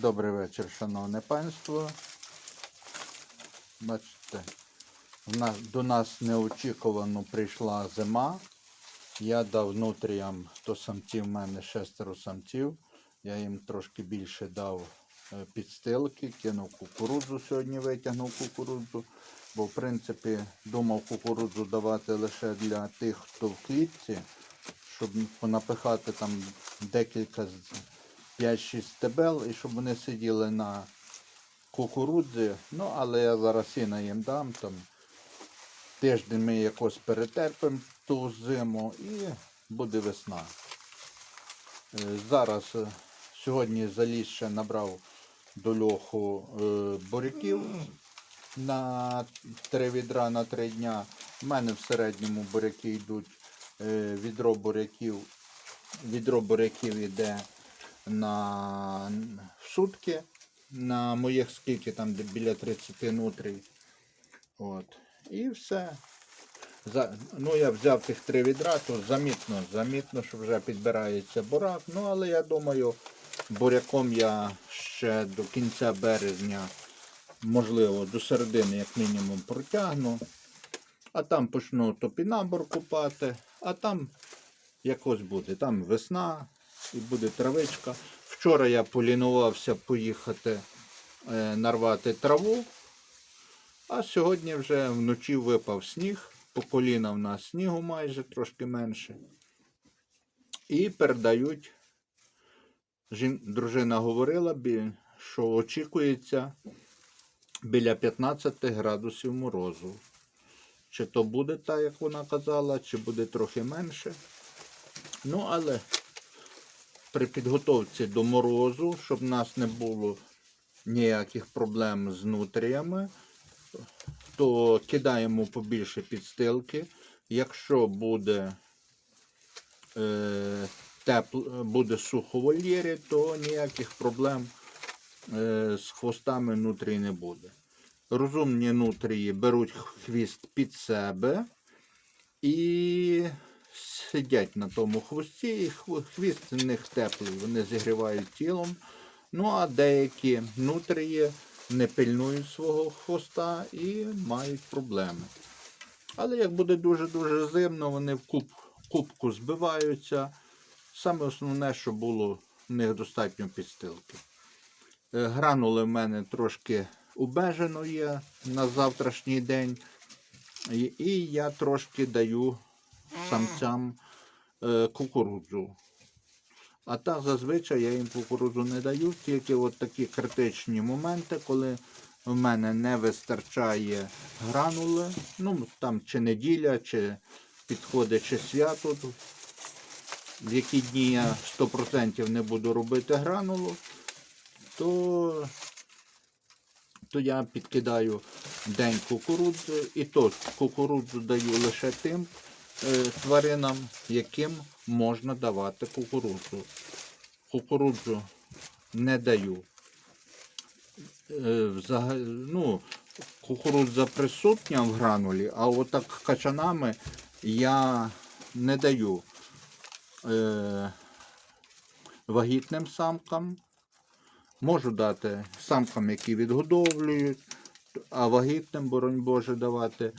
Добрий вечір, шановне панство. Бачите, нас, до нас неочікувано прийшла зима. Я дав нутріям, то самців в мене шестеро самців. Я їм трошки більше дав е, підстилки, кинув кукурудзу сьогодні, витягнув кукурудзу. Бо в принципі думав кукурудзу давати лише для тих, хто в клітці, щоб понапихати там декілька 5-6 стебел і щоб вони сиділи на кукурудзі. Ну, але я зараз сіна їм дам. Там, тиждень ми якось перетерпимо ту зиму і буде весна. Е, Зараз е, сьогодні заліз ще набрав до льоху е, буряків на 3 відра на 3 дня. У мене в середньому буряки йдуть відро буряків. Відро буряків йде на в сутки. На моїх скільки там біля 30 нутрій. От. І все. За, ну, я взяв тих три відра, то замітно, замітно, що вже підбирається бурак. Ну, але я думаю, буряком я ще до кінця березня, можливо, до середини, як мінімум, протягну. А там почну топінабор купати, а там якось буде. Там весна і буде травичка. Вчора я полінувався поїхати е, нарвати траву, а сьогодні вже вночі випав сніг. По коліна в нас снігу майже трошки менше. І передають. Жін... Дружина говорила, що очікується біля 15 градусів морозу. Чи то буде так, як вона казала, чи буде трохи менше. Ну, але при підготовці до морозу, щоб в нас не було ніяких проблем з нутріями, то кидаємо побільше підстилки. Якщо буде, е, тепло, буде сухо вольєрі, то ніяких проблем е, з хвостами нутрій не буде. Розумні нутрії беруть хвіст під себе і сидять на тому хвості, і хвіст у них теплий, вони зігрівають тілом. Ну а деякі нутрії не пильнують свого хвоста і мають проблеми. Але як буде дуже-дуже зимно, вони в куб, кубку збиваються. Саме основне, що було в них достатньо підстилки. Е, Гранули в мене трошки убежено є на завтрашній день. І я трошки даю самцям е, кукурудзу. А так зазвичай я їм кукурудзу не даю, тільки от такі критичні моменти, коли в мене не вистачає гранули. Ну, там чи неділя, чи підходить чи свято. В які дні я 100% не буду робити гранулу, то, то я підкидаю день кукурудзи. І то кукурудзу даю лише тим тваринам, яким можна давати кукурудзу. Кукурудзу не даю. Е, ну, кукурудза присутня в гранулі, а отак качанами я не даю е, вагітним самкам. Можу дати самкам, які відгодовлюють, а вагітним, боронь Боже, давати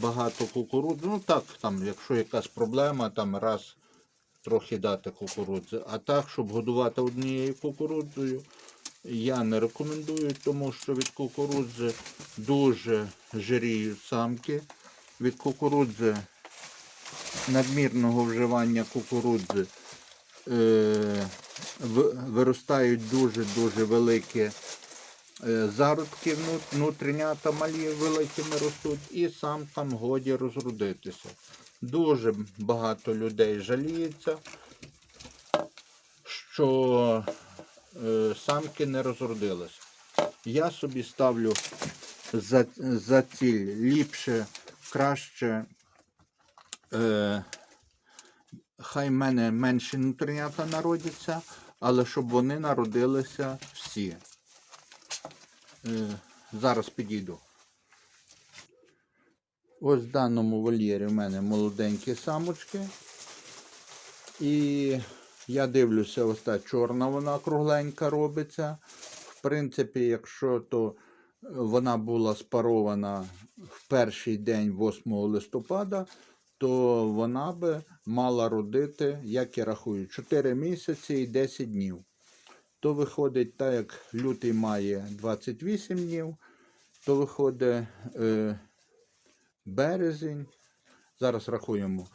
багато кукурудзи. Ну так, там, якщо якась проблема, там раз трохи дати кукурудзи. А так, щоб годувати однією кукурудзою, я не рекомендую, тому що від кукурудзи дуже жиріють самки. Від кукурудзи надмірного вживання кукурудзи е, виростають дуже-дуже великі зародки, вну- внутрішнята малі великими ростуть, і самкам годі розродитися. Дуже багато людей жаліється, що е, самки не розродилися. Я собі ставлю за, за ціль ліпше, краще. Е, хай мене менші нутрінята народяться, але щоб вони народилися всі. Е, зараз підійду. Ось в даному вольєрі в мене молоденькі самочки. І Я дивлюся, ось та чорна вона кругленька робиться. В принципі, якщо то вона була спарована в перший день 8 листопада, то вона би мала родити, як я рахую, 4 місяці і 10 днів. То виходить, так як лютий має 28 днів, то виходить е, березень. Зараз рахуємо.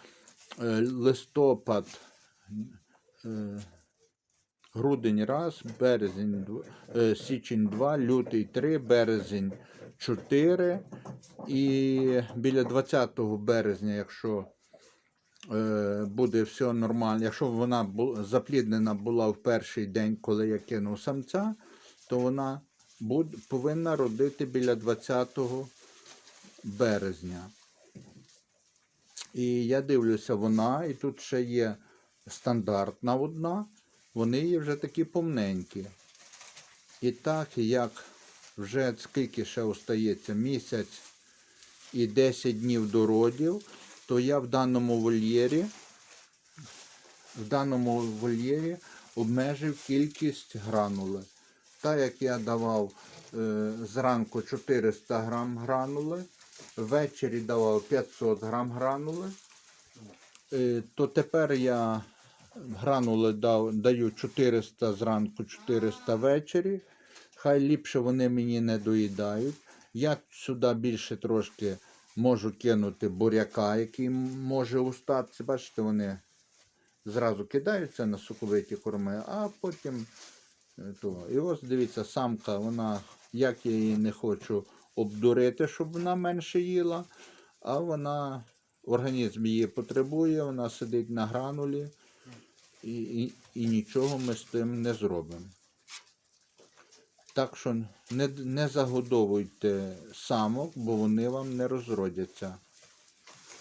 Е, листопад, е, грудень раз, березень, е, січень 2, лютий 3, березень 4. І біля 20 березня, якщо е, буде все нормально, якщо вона запліднена була в перший день, коли я кинув самця, то вона повинна родити біля 20 березня. І я дивлюся, вона, і тут ще є стандартна одна, вони є вже такі повненькі. І так, як вже скільки ще остається місяць і 10 днів до родів, то я в даному вольєрі, в даному вольєрі обмежив кількість гранули. Так як я давав е, зранку 400 грам гранули, ввечері давав 500 грам гранули, е, то тепер я гранули дав, даю 400 зранку, 400 ввечері. Хай ліпше вони мені не доїдають. Я сюди більше трошки можу кинути буряка, який може устатися. Бачите, вони зразу кидаються на соковиті корми, а потім е, то. І ось дивіться, самка, вона, як я її не хочу обдурити, щоб вона менше їла, а вона, організм її потребує, вона сидить на гранулі і, і, і нічого ми з тим не зробимо. Так що не, не загодовуйте самок, бо вони вам не розродяться.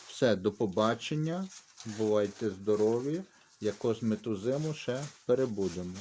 Все, до побачення. Бувайте здорові. Якось ми ту зиму ще перебудемо.